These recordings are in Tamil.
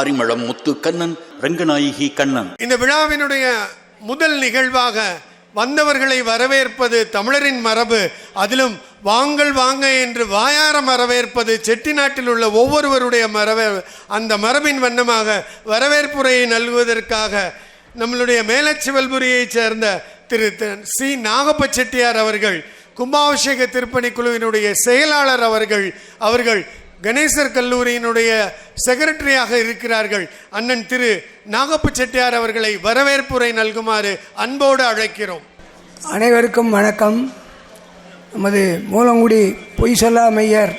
Arimalam Muthu Kannan Ranganayaki Kannan. இந்த விழாவினுடைய முதல் நிகழ்வாக வந்தவர்களை வரவேற்பது தமிழரின் மரபு. அதிலும் வாங்கள் வாங்க என்று வாயார வரவேற்பது செட்டிநாட்டில் உள்ள ஒவ்வொருவருடைய மரபு அந்த மரபின் வண்ணமாக வரவேற்புரையை நல்குவதற்காக நம்மளுடைய மேலச்சிவல்புரியைச் சேர்ந்த திரு சி. நாகப்ப செட்டியார் அவர்கள் கும்பாபிஷேக திருப்பணி குழுவினுடைய செயலாளர் அவர்கள் அவர்கள் கணேசர் கல்லூரியினுடைய செக்ரட்டரியாக இருக்கிறார்கள் அண்ணன் திரு நாகப்ப செட்டியார் அவர்களை வரவேற்புரை நல்குமாறு அன்போடு அழைக்கிறோம். அனைவருக்கும் வணக்கம். நமது மூலங்குடி பொய் சொல்லாமையர்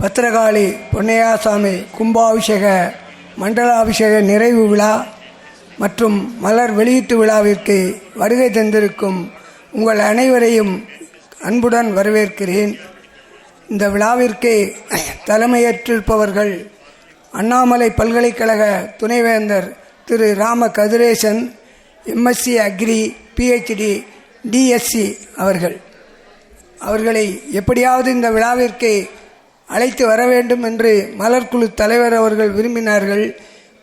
பத்திரகாளி பொன்னையாசாமி கும்பாபிஷேக மண்டலாபிஷேக நிறைவு விழா மற்றும் மலர் வெளியீட்டு விழாவிற்கு வருகை தந்திருக்கும் உங்கள் அனைவரையும் அன்புடன் வரவேற்கிறேன். இந்த விழாவிற்கு தலைமையேற்றிருப்பவர்கள் அண்ணாமலை பல்கலைக்கழக துணைவேந்தர் Thiru Rama Kathiresan MSc agri PhD DSc அவர்கள். அவர்களை எப்படியாவது இந்த விழாவிற்கு அழைத்து வர வேண்டும் என்று மலர்குழு தலைவர் அவர்கள் விரும்பினார்கள்.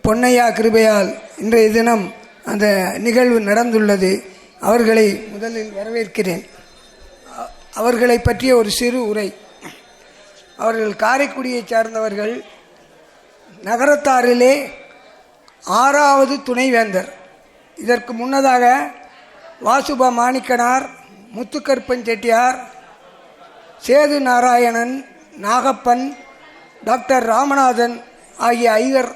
பொன்னையா கிருபையால் இன்றைய தினம் அந்த நிகழ்வு நடந்துள்ளது. அவர்களை முதலில் வரவேற்கிறேன். அவர்களை பற்றிய ஒரு சிறு உரை. அவர்கள் காரைக்குடியைச் சார்ந்தவர்கள் நகரத்தாரிலே ஆறாவது துணைவேந்தர். இதற்கு முன்னதாக வாசுப மாணிக்கனார் முத்துக்கருப்பன் செட்டியார் சேது நாராயணன் நாகப்பன் டாக்டர் ராமநாதன் ஆகிய ஐவர்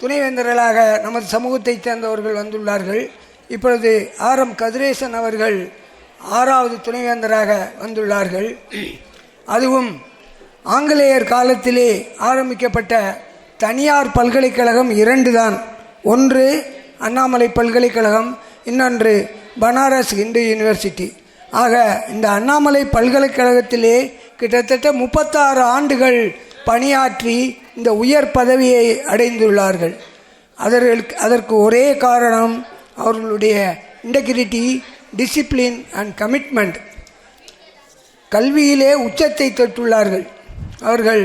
துணைவேந்தர்களாக நமது சமூகத்தைச் சேர்ந்தவர்கள் வந்துள்ளார்கள். இப்பொழுது ஆர். எம். கதிரேசன் அவர்கள் ஆறாவது துணைவேந்தராக வந்துள்ளார்கள். அதுவும் ஆங்கிலேயர் காலத்திலே ஆரம்பிக்கப்பட்ட தனியார் பல்கலைக்கழகம் இரண்டு தான் ஒன்று அண்ணாமலை பல்கலைக்கழகம் இன்னொன்று பனாரஸ் இந்து யூனிவர்சிட்டி. ஆக இந்த அண்ணாமலை பல்கலைக்கழகத்திலே கிட்டத்தட்ட முப்பத்தாறு ஆண்டுகள் பணியாற்றி இந்த உயர் பதவியை அடைந்துள்ளார்கள். அதற்கு அதற்கு ஒரே காரணம் அவர்களுடைய இன்டெகிரிட்டி டிசிப்ளின் அண்ட் கமிட்மெண்ட் கல்வியிலே உச்சத்தை தொட்டுள்ளார்கள். அவர்கள்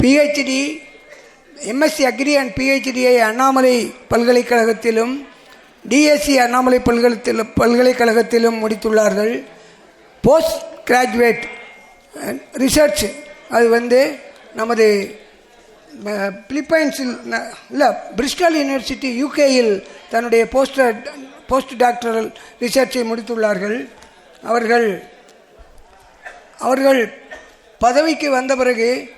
பிஹெச்டி எம்எஸ்சி அக்ரி அண்ட் பிஹெச்டியை அண்ணாமலை பல்கலைக்கழகத்திலும் டிஎஸ்சி அண்ணாமலை பல்கலை பல்கலைக்கழகத்திலும் முடித்துள்ளார்கள். போஸ்ட் கிராஜுவேட் ரிசர்ச் அது வந்து நமது பிலிப்பைன்ஸில் இல்லை பிரிஸ்டல் யூனிவர்சிட்டி யூகேயில் தன்னுடைய போஸ்டர் போஸ்ட் டாக்டரல் ரிசர்ச்சை முடித்துள்ளார்கள். அவர்கள் அவர்கள் பதவிக்கு வந்த பிறகு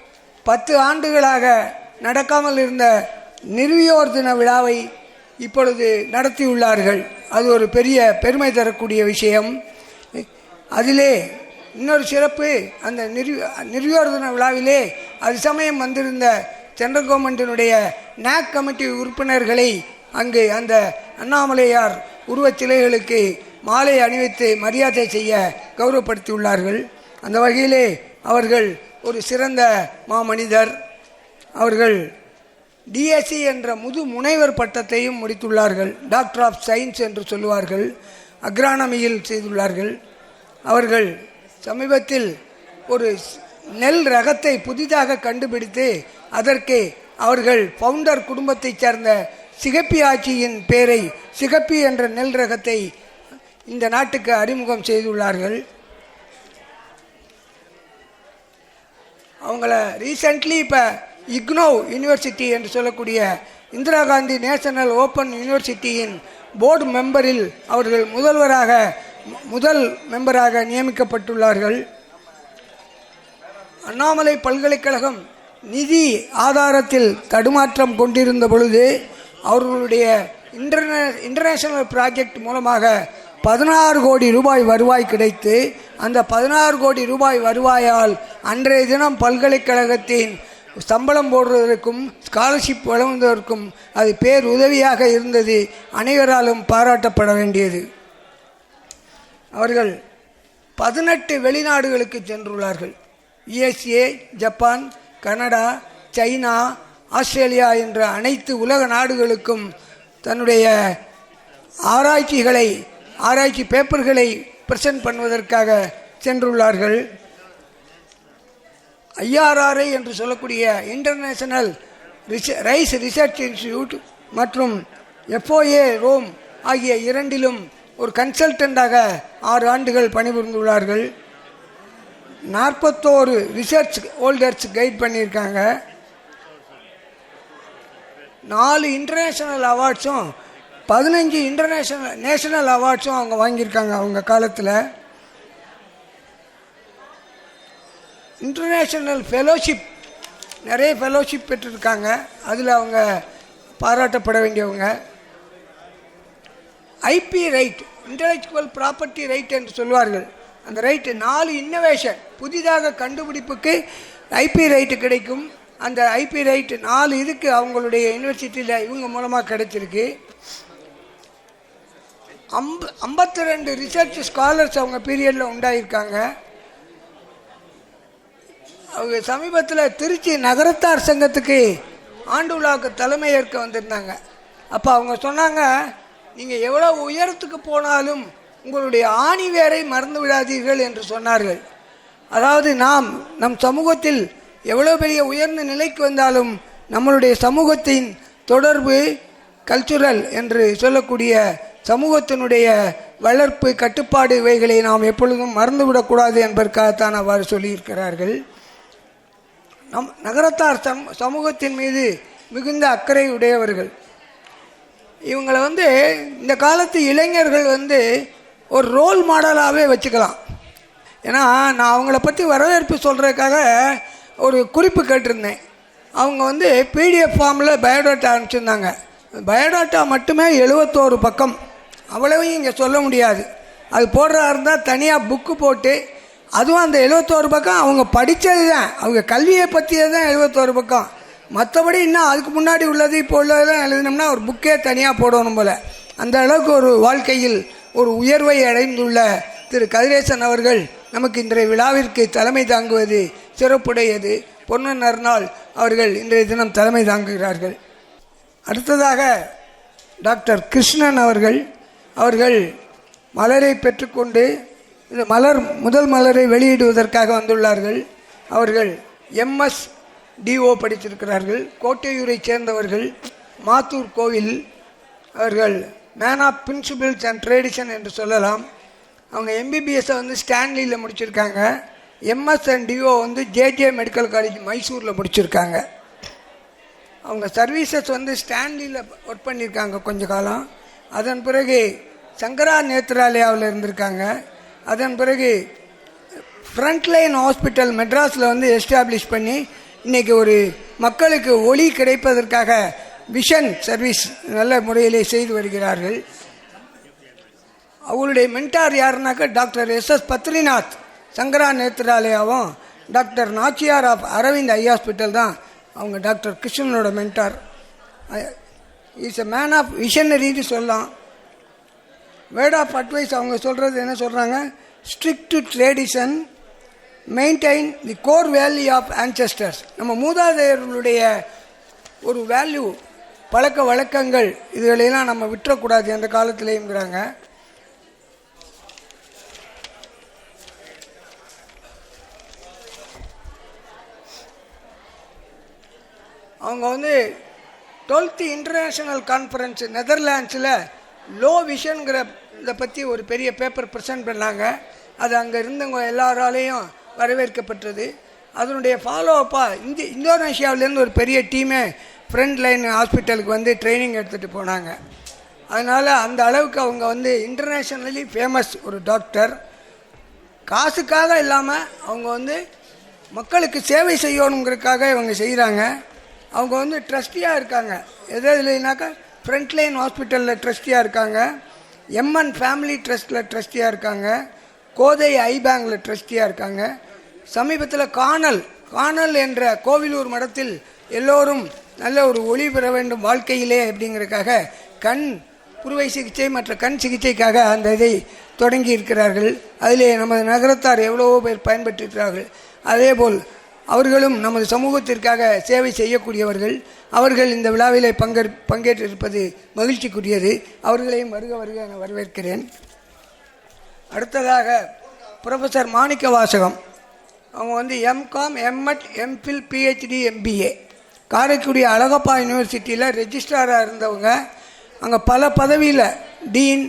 பத்து ஆண்டுகளாக நடக்காமல் இருந்த நிறுவியோர் தின விழாவை இப்பொழுது நடத்தியுள்ளார்கள். அது ஒரு பெரிய பெருமை தரக்கூடிய விஷயம். அதிலே இன்னொரு சிறப்பு அந்த நிறு நிறுவியோர் தின விழாவிலே அது சமயம் வந்திருந்த சென்ட்ரல் நாக் கமிட்டி உறுப்பினர்களை அங்கு அந்த அண்ணாமலையார் உருவச் சிலைகளுக்கு மாலை அணிவித்து மரியாதை செய்ய கௌரவப்படுத்தியுள்ளார்கள். அந்த வகையிலே அவர்கள் ஒரு சிறந்த மாமனிதர். அவர்கள் டிஎஸ்சி என்ற முது முனைவர் பட்டத்தையும் முடித்துள்ளார்கள். டாக்டர் ஆஃப் சயின்ஸ் என்று சொல்லுவார்கள். அக்ரானமியில் செய்துள்ளார்கள். அவர்கள் சமீபத்தில் ஒரு நெல் ரகத்தை புதிதாக கண்டுபிடித்து அதற்கு அவர்கள் ஃபவுண்டர் குடும்பத்தைச் சேர்ந்த சிகப்பி ஆட்சியின் பேரை சிகப்பி என்ற நெல் ரகத்தை இந்த நாட்டுக்கு அறிமுகம் செய்துள்ளார்கள். அவங்கள ரீசெண்ட்லி இப்போ இக்னோ யூனிவர்சிட்டி என்று சொல்லக்கூடிய இந்திரா காந்தி நேஷனல் ஓப்பன் யூனிவர்சிட்டியின் போர்டு மெம்பரில் அவர்கள் முதல்வராக முதல் மெம்பராக நியமிக்கப்பட்டுள்ளார்கள். அண்ணாமலை பல்கலைக்கழகம் நிதி ஆதாரத்தில் தடுமாற்றம் கொண்டிருந்த பொழுது அவர்களுடைய இன்டர்நே இன்டர்நேஷனல் ப்ராஜெக்ட் மூலமாக பதினாறு கோடி ரூபாய் வருவாய் கிடைத்து அந்த பதினாறு கோடி ரூபாய் வருவாயால் அன்றைய தினம் பல்கலைக்கழகத்தின் சம்பளம் போடுவதற்கும் ஸ்காலர்ஷிப் வழங்குவதற்கும் அது பேர் உதவியாக இருந்தது. அனைவராலும் பாராட்டப்பட வேண்டியது. அவர்கள் பதினெட்டு வெளிநாடுகளுக்கு சென்றுள்ளார்கள். USA Japan Canada China Australia என்ற அனைத்து உலக நாடுகளுக்கும் தன்னுடைய ஆராய்ச்சிகளை ஆராய்ச்சி பேப்பர்களை பிரசன்ட் பண்ணுவதற்காக சென்றுள்ளார்கள். ஐஆர்ஆர்ஐ என்று சொல்லக்கூடிய இன்டர்நேஷனல் ரைஸ் ரிசர்ச் இன்ஸ்டிடியூட் மற்றும் எஃப்ஓஏ ரோம் ஆகிய இரண்டிலும் ஒரு கன்சல்டண்டாக ஆறு ஆண்டுகள் பணிபுரிந்துள்ளார்கள். நாற்பத்தோரு ரிசர்ச் ஹோல்டர்ஸ் கைட் பண்ணியிருக்காங்க. நாலு இன்டர்நேஷ்னல் அவார்ட்ஸும் பதினஞ்சு இன்டர்நேஷ்னல் நேஷனல் அவார்ட்ஸும் அவங்க வாங்கியிருக்காங்க அவங்க காலத்தில். இன்டர்நேஷ்னல் ஃபெலோஷிப் நிறைய ஃபெலோஷிப் பெற்றிருக்காங்க. அதில் அவங்க பாராட்டப்பட வேண்டியவங்க. IP right intellectual property right என்று சொல்வார்கள் அந்த ரைட்டு நாலு இன்னோவேஷன் புதிதாக கண்டுபிடிப்புக்கு ஐபி ரைட்டு கிடைக்கும். அந்த ஐபி ரைட்டு நாலு இதுக்கு அவங்களுடைய யூனிவர்சிட்டியில் இவங்க மூலமாக கிடைச்சிருக்கு. அம்ப ஐம்பத்தி ரெண்டு ரிசர்ச் ஸ்காலர்ஸ் அவங்க பீரியடில் உண்டாயிருக்காங்க. அவங்க சமீபத்தில் திருச்சி நகரத்தார் சங்கத்துக்கு ஆண்டு விழாவுக்கு தலைமை ஏற்க வந்திருந்தாங்க. அப்போ அவங்க சொன்னாங்க நீங்கள் எவ்வளோ உயரத்துக்கு போனாலும் உங்களுடைய ஆணி வேரை மறந்து விடாதீர்கள் என்று சொன்னார்கள். அதாவது நாம் நம் சமூகத்தில் எவ்வளோ பெரிய உயர்ந்த நிலைக்கு வந்தாலும் நம்மளுடைய சமூகத்தின் தொடர்பு கல்ச்சுரல் என்று சொல்லக்கூடிய சமூகத்தினுடைய வளர்ப்பு கட்டுப்பாடு இவைகளை நாம் எப்பொழுதும் மறந்துவிடக்கூடாது என்பதற்காகத்தான் அவ்வாறு சொல்லியிருக்கிறார்கள். நம் நகரத்தார் சம் சமூகத்தின் மீது மிகுந்த அக்கறை உடையவர்கள். இவங்களை வந்து இந்த காலத்து இளைஞர்கள் வந்து ஒரு ரோல் மாடலாகவே வச்சுக்கலாம். ஏன்னா நான் அவங்கள பற்றி வரவேற்பு சொல்கிறதுக்காக ஒரு குறிப்பு கேட்டிருந்தேன். அவங்க வந்து பிடிஎஃப் ஃபார்மில் பயோடாட்டா அனுப்பிச்சிருந்தாங்க. பயோடாட்டா மட்டுமே எழுபத்தோரு பக்கம். அவ்வளவையும் இங்கே சொல்ல முடியாது. அது போடுறதா இருந்தால் தனியாக புக்கு போட்டு அதுவும் அந்த எழுபத்தோரு பக்கம் அவங்க படித்தது தான் அவங்க கல்வியை பற்றியது தான் எழுபத்தோரு பக்கம். மற்றபடி இன்னும் அதுக்கு முன்னாடி உள்ளது இப்போ உள்ளதெல்லாம் எழுதினோம்னா ஒரு புக்கே தனியாக போடணும் போல். அந்த அளவுக்கு ஒரு வாழ்க்கையில் ஒரு உயர்வை அடைந்துள்ள திரு கதிரேசன் அவர்கள் நமக்கு இன்றைய விழாவிற்கு தலைமை தாங்குவது சிறப்புடையது. பொன்னன் நறுநாள் அவர்கள் இன்றைய தினம் தலைமை தாங்குகிறார்கள். அடுத்ததாக டாக்டர் கிருஷ்ணன் அவர்கள் அவர்கள் மலரை பெற்றுக்கொண்டு இந்த மலர் முதல் மலரை வெளியிடுவதற்காக வந்துள்ளார்கள். அவர்கள் எம்எஸ் டிஓ படித்திருக்கிறார்கள். கோட்டையூரை சேர்ந்தவர்கள் மாத்தூர் கோவில். அவர்கள் man of principles and tradition என்று சொல்லலாம். அவங்க எம்பிபிஎஸ்ஸை வந்து ஸ்டான்லியில் முடிச்சிருக்காங்க. எம்எஸ் அண்ட் டிஓ வந்து ஜேஜே மெடிக்கல் காலேஜ் மைசூரில் முடிச்சிருக்காங்க. அவங்க சர்வீசஸ் வந்து ஸ்டான்லியில் ஒர்க் பண்ணியிருக்காங்க கொஞ்ச காலம். அதன் பிறகு சங்கரா நேத்ராலயாவில் இருந்திருக்காங்க. அதன் பிறகு ஃப்ரண்ட்லைன் ஹாஸ்பிட்டல் மெட்ராஸில் வந்து எஸ்டாப்ளிஷ் பண்ணி இன்றைக்கி ஒரு மக்களுக்கு ஒளி கிடைப்பதற்காக விஷன் சர்வீஸ் நல்ல முறையிலே செய்து வருகிறார்கள். அவருடைய mentor யாருனாக்கா doctor S S Badrinath. Sankara நேத்ராலயாவும் doctor Nachiyar of Aravind eye hospital தான் அவங்க டாக்டர் கிருஷ்ணனோட mentor is a man of விஷனரின்னு சொல்லலாம். வேர்ட் ஆஃப் அட்வைஸ் அவங்க சொல்கிறது என்ன சொல்கிறாங்க strict to tradition maintain the core value of ancestors நம்ம மூதாதையர்களுடைய ஒரு வேல்யூ பழக்க வழக்கங்கள் இதுகளையெல்லாம் நம்ம விட்டுறக்கூடாது எந்த காலத்திலேயுங்கிறாங்க. அவங்க வந்து டுவெல்த்து இன்டர்நேஷ்னல் கான்ஃபரன்ஸ் நெதர்லாண்ட்ஸில் லோ விஷன்கிற இதை பற்றி ஒரு பெரிய பேப்பர் ப்ரெசென்ட் பண்ணாங்க. அது அங்கே இருந்தவங்க எல்லாராலேயும் வரவேற்கப்பட்டது. அதனுடைய ஃபாலோ அப்பாக இந்தி இந்தோனேஷியாவிலேருந்து ஒரு பெரிய டீமே ஃப்ரண்ட் லைன் ஹாஸ்பிட்டலுக்கு வந்து ட்ரைனிங் எடுத்துகிட்டு போனாங்க. அதனால் அந்த அளவுக்கு அவங்க வந்து இன்டர்நேஷ்னலி ஃபேமஸ் ஒரு டாக்டர் காசுக்காக இல்லாமல் அவங்க வந்து மக்களுக்கு சேவை செய்யணுங்கிறதுக்காக இவங்க செய்கிறாங்க அவங்க வந்து ட்ரஸ்டியாக இருக்காங்க. எது இல்லைனாக்கா ஃப்ரண்ட்லைன் ஹாஸ்பிட்டலில் ட்ரஸ்டியாக இருக்காங்க. எம்என் ஃபேமிலி ட்ரஸ்ட்டில் ட்ரஸ்டியாக இருக்காங்க. கோதை ஐ பேங்கில் ட்ரஸ்டியாக இருக்காங்க. சமீபத்தில் காணல் காணல் என்ற கோவிலூர் மடத்தில் எல்லோரும் நல்ல ஒரு ஒளி பெற வேண்டும் வாழ்க்கையிலே அப்படிங்கிறதுக்காக கண் புறுவை சிகிச்சை மற்ற கண் சிகிச்சைக்காக அந்த இதை தொடங்கி இருக்கிறார்கள். அதிலே நமது நகரத்தார் எவ்வளவோ பேர் பயன்பெற்றிருக்கிறார்கள். அதேபோல் அவர்களும் நமது சமூகத்திற்காக சேவை செய்யக்கூடியவர்கள். அவர்கள் இந்த விழாவில் பங்கேற் பங்கேற்றிருப்பது மகிழ்ச்சிக்குரியது. அவர்களையும் வருக வருக என வரவேற்கிறேன். அடுத்ததாக ப்ரொஃபஸர் மாணிக்க வாசகம் அவங்க வந்து MCom MEd MPhil PhD MBA Karaikudi Alagappa யூனிவர்சிட்டியில் ரெஜிஸ்ட்ராராக இருந்தவங்க. அங்கே பல பதவியில் டீன்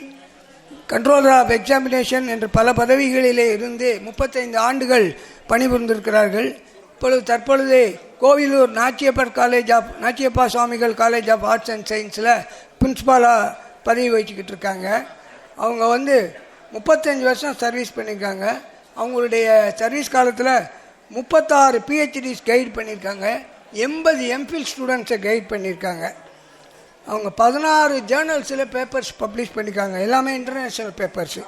கண்ட்ரோலர் ஆஃப் எக்ஸாமினேஷன் என்ற பல பதவிகளிலே இருந்து முப்பத்தைந்து ஆண்டுகள் பணிபுரிந்திருக்கிறார்கள். இப்பொழுது தற்பொழுது Kovilur Nachiappar college of Nachiappa Swamigal college of arts and சயின்ஸில் பிரின்ஸ்பாலாக பதவி வச்சுக்கிட்டு இருக்காங்க. அவங்க வந்து முப்பத்தஞ்சு வருஷம் சர்வீஸ் பண்ணியிருக்காங்க அவங்களுடைய சர்வீஸ் காலத்தில் முப்பத்தாறு பிஹெச்டிஸ் கைட் பண்ணியிருக்காங்க எண்பது எம்ஃபில் ஸ்டூடெண்ட்ஸை கைட் பண்ணியிருக்காங்க அவங்க பதினாறு ஜேர்னல்ஸில் பேப்பர்ஸ் பப்ளிஷ் பண்ணியிருக்காங்க எல்லாமே இன்டர்நேஷ்னல் பேப்பர்ஸு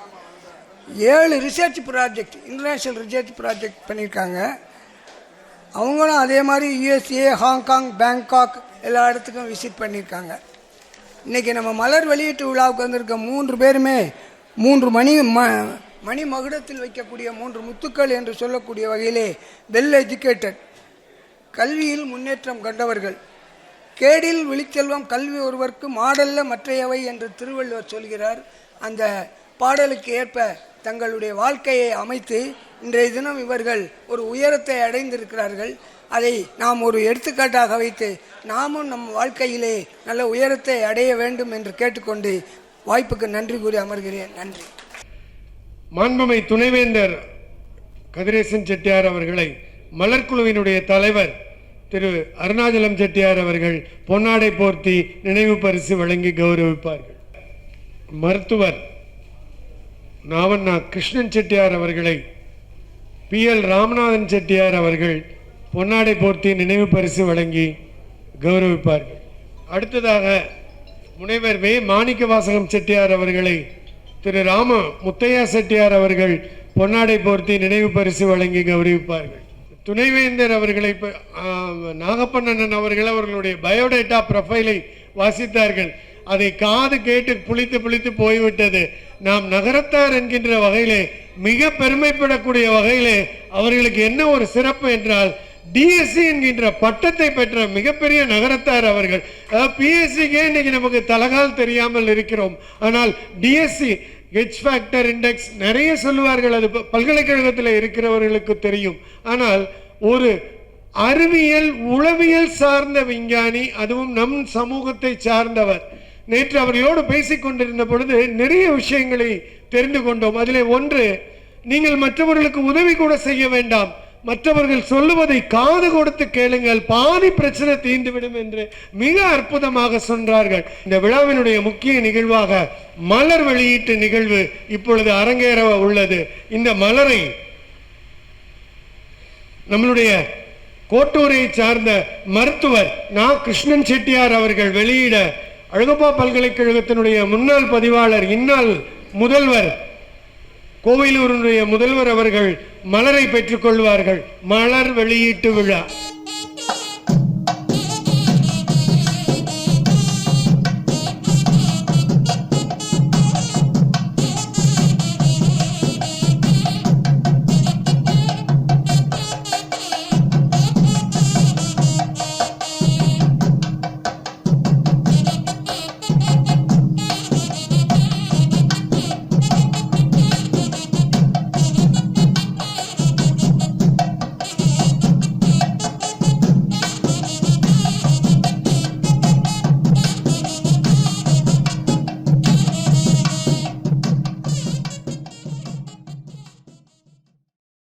ஏழு research project international research project பண்ணியிருக்காங்க அவங்களும் அதே மாதிரி யுஎஸ்ஏ ஹாங்காங் பேங்காக் எல்லா இடத்துக்கும் விசிட் பண்ணியிருக்காங்க. இன்றைக்கி நம்ம மலர் வெளியீட்டு விழாவுக்கு வந்திருக்க மூன்று பேருமே மூன்று மணி ம மணி மகுடத்தில் வைக்கக்கூடிய மூன்று முத்துக்கள் என்று சொல்லக்கூடிய வகையிலே வெல் எஜுகேட்டட் கல்வியில் முன்னேற்றம் கண்டவர்கள். கேடில் விழிச்செல்வம் கல்வி ஒருவருக்கு மாடல்ல மற்றையவை என்று திருவள்ளுவர் சொல்கிறார். அந்த பாடலுக்கு ஏற்ப தங்களுடைய வாழ்க்கையை அமைத்து இன்றைய தினம் இவர்கள் ஒரு உயரத்தை அடைந்திருக்கிறார்கள். அதை நாம் ஒரு எடுத்துக்காட்டாக வைத்து நாமும் நம் வாழ்க்கையிலே நல்ல உயரத்தை அடைய வேண்டும் என்று கேட்டுக்கொண்டு வாய்ப்புக்கு நன்றி கூறி அமர்கிறேன். நன்றி. மாண்புமை துணைவேந்தர் கதிரேசன் செட்டியார் அவர்களை மலர்குழுவினுடைய தலைவர் திரு அருணாச்சலம் செட்டியார் அவர்கள் பொன்னாடை போர்த்தி நினைவு பரிசு வழங்கி கௌரவிப்பார்கள். மருத்துவர் நாவண்ணா கிருஷ்ணன் செட்டியார் அவர்களை பி எல் ராமநாதன் செட்டியார் அவர்கள் பொன்னாடை போர்த்தி நினைவு பரிசு வழங்கி கௌரவிப்பார்கள் அடுத்ததாக முனைவர் வே. மாணிக்க வாசகம் செட்டியார் அவர்களை திரு. ராம முத்தையா செட்டியார் அவர்கள் பொன்னாடை போர்த்தி நினைவு பரிசு வழங்கி கௌரவிப்பார்கள். துணைவேந்தர் அவர்களை நாகப்பண்ணன் அவர்கள் அவர்களுடைய பயோடேட்டா ப்ரொஃபைலை வாசித்தார்கள். அதை காது கேட்டு புளித்து புளித்து போய்விட்டது. நாம் நகரத்தார் என்கின்ற வகையிலே மிக பெருமைப்படக்கூடிய வகையிலே அவர்களுக்கு என்ன ஒரு சிறப்பு என்றால் டிஎஸ்சி என்கின்ற பட்டத்தை பெற்ற மிகப்பெரிய நகரத்தார் அவர்கள். அதாவது பிஎஸ்சிக்கே இன்னைக்கு நமக்கு தலகால் தெரியாமல் இருக்கிறோம். ஆனால் டிஎஸ்சி ஹெச் ஃபேக்டர் இண்டெக்ஸ் நிறைய சொல்லுவார்கள். அது பல்கலைக்கழகத்தில் இருக்கிறவர்களுக்கு தெரியும். ஆனால் ஒரு அறிவியல் உளவியல் சார்ந்த விஞ்ஞானி அதுவும் நம் சமூகத்தை சார்ந்தவர் நேற்று அவர்களோடு பேசிக் கொண்டிருந்த பொழுது நிறைய விஷயங்களை தெரிந்து கொண்டோம். அதிலே ஒன்று நீங்கள் மற்றவர்களுக்கு உதவி கூட செய்ய வேண்டாம். மற்றவர்கள் சொல்லுவதை காது கொடுத்து கேளுங்கள். பாதி பிரச்சனை தீர்ந்துவிடும் என்று மிக அற்புதமாக சொன்னார்கள் இந்த விழாவினுடைய முக்கிய நிகழ்வாக மலர் வெளியீட்டு நிகழ்வு இப்பொழுது அரங்கேற உள்ளது. இந்த மலரை நம்மளுடைய கோட்டூரை சார்ந்த மருத்துவர் நா. கிருஷ்ணன் செட்டியார் அவர்கள் வெளியிட அழகப்பா பல்கலைக்கழகத்தினுடைய முன்னாள் பதிவாளர் இந்நாள் முதல்வர் கோவிலூருடைய முதல்வர் அவர்கள் மலரை பெற்றுக் கொள்வார்கள். மலர் வெளியீட்டு விழா.